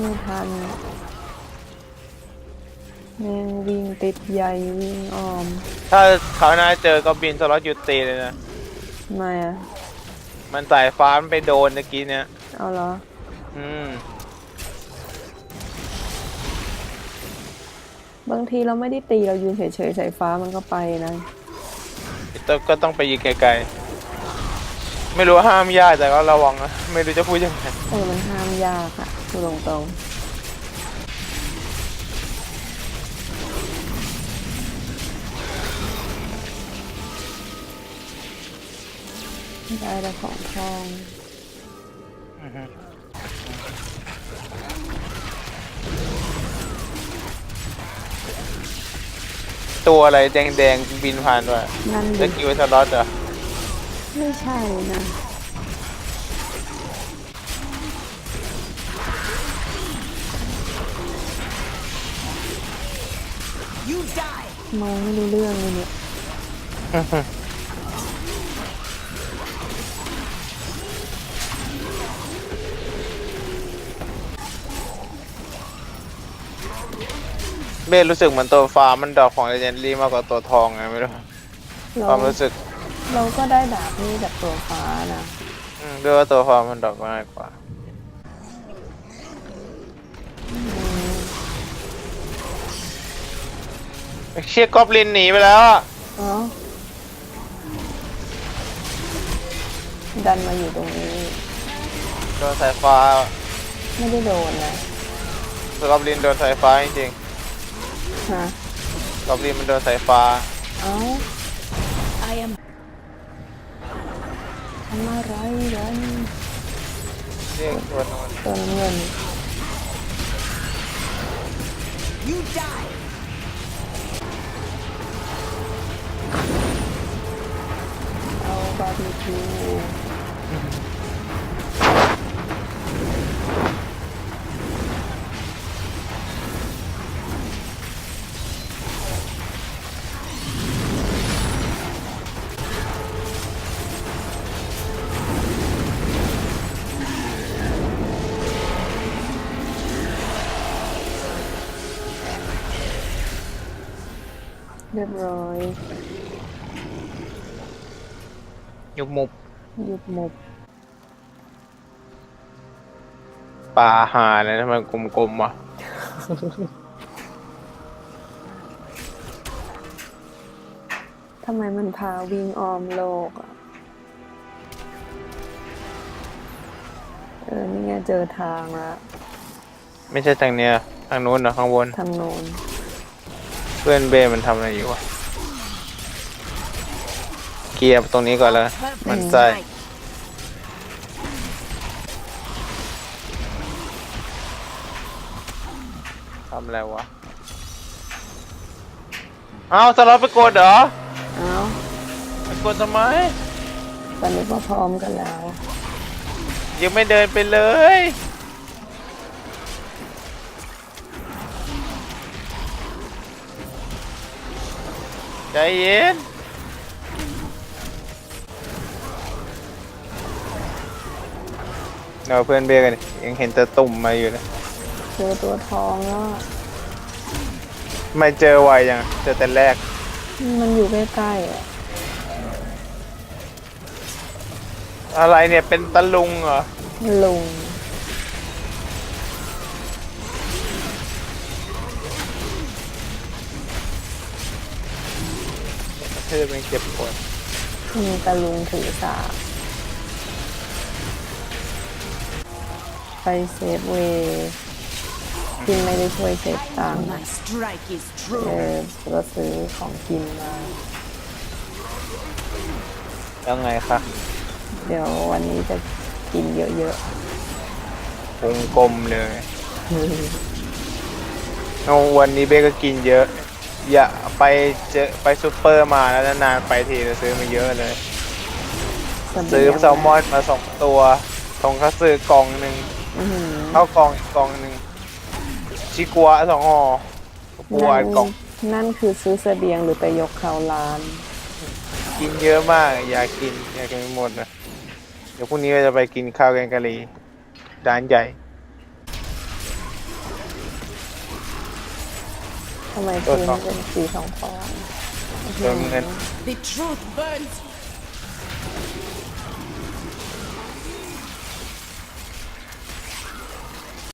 ไม่ทันแม่งวิ่งติดใหญ่วิ่งอ้อมถ้าเขาวหน้าเจอก็บินสล็อตหยุดตีเลยนะ ทำไมอะ มันสายฟ้ามันไปโดนตะกี้เนี่ย เอาเหรอ อืม บางทีเราไม่ได้ตีเรายืนเฉยๆสายฟ้ามันก็ไปนะต้องก็ต้องไปยิงไกลๆ ไม่รู้ว่าห้ามยากแต่ก็ระวังนะ ไม่รู้จะพูดยังไง เออมันห้ามยากอะ พูดตรงๆได้แต่ของทองตัวอะไรแดงๆบินผ่านด้วยนั่นสดิกิลสล็อตเหรอ ไม่ใช่นะ มองไม่รู้เรื่องเลยเนี่ยเบ้รู้สึกเหมือนตัวฟ้ามันดอกของเลเจนด์รี่มากกว่าตัวทองไงไม่รู้เราความรู้สึกเราก็ได้ดาบนี้จากตัวฟ้านะอืมด้วยว่าตัวฟ้ามันดอกง่ายกว่า เชี่ยกอบลินหนีไปแล้วอะเอ้าดันมาอยู่ตรงนี้ โดนสายฟ้าไม่ได้โดนนะกอบลินโดนสายฟ้าจริงฮะๆกอบลินมันโดนสายฟ้า เอ้าทำอะไรกันเรียกตัวนู้นตัวน้ำเงินเอาบาร์บีคิวเรียบร้อย ยุบมุบหยุดหมบปลาหาเลยทำไมกลมๆอะทำไมมันพาวิ่งออมโลกอะ เออ นี่ไงเจอทางละไม่ใช่ทางเนี้ยทางนู้นเหรอข้างบน ทางโน้น เพื่อนเบมันทำอะไรอยู่วะ เคลียร์ตรงนี้ก่อนแล้วมันใส่ทำอะไรวะ เอาสล็อตไปกดเหรอเอ้าไปกดทำไม ตอนนี้ก็พร้อมกันแล้ว ยังไม่เดินไปเลยใจเย็น เราเพื่อนเบยกันดิยังเห็นแต่ตุ่มมาอยู่เลยเจอตัวทองแล้วอะไม่เจอไวยังเจอแต่แรกมันอยู่ใกล้ๆอะอะไรเนี่ยเป็นตะลุงเหรอลุงเธอเป็นเก็บปวดมีตะลุงถือสาก ไปเซฟเวย์กินไม่ได้ช่วยเซฟตังค์ My strike is เอ true. อก็ซื้อของกินมา แล้วไงคะเดี๋ยววันนี้จะกินเยอะพุงกลมเลยเอาวันนี้เบ้ก็กินเยอะ อย่าไปเจอไปซูเปอร์มาแล้วนานๆไปทีจะซื้อมาเยอะเลยๆสเบียงซื้อแซลมอนมาสองตัวทงคัตสึกล่องหนึ่ง เข้ากองอีกกองหนึ่งชิกัวสองอกัวอีกกองนั่นคือซื้อเสบียงหรือไปยกเขาร้าน กินเยอะมาก อยากกินอยากกินหมดนะเดี๋ยวพรุ่งนี้เราจะไปกินข้าวแกงกะหรี่ด้านใหญ่ทำไมคืนเป็นสีสองฟองเงิน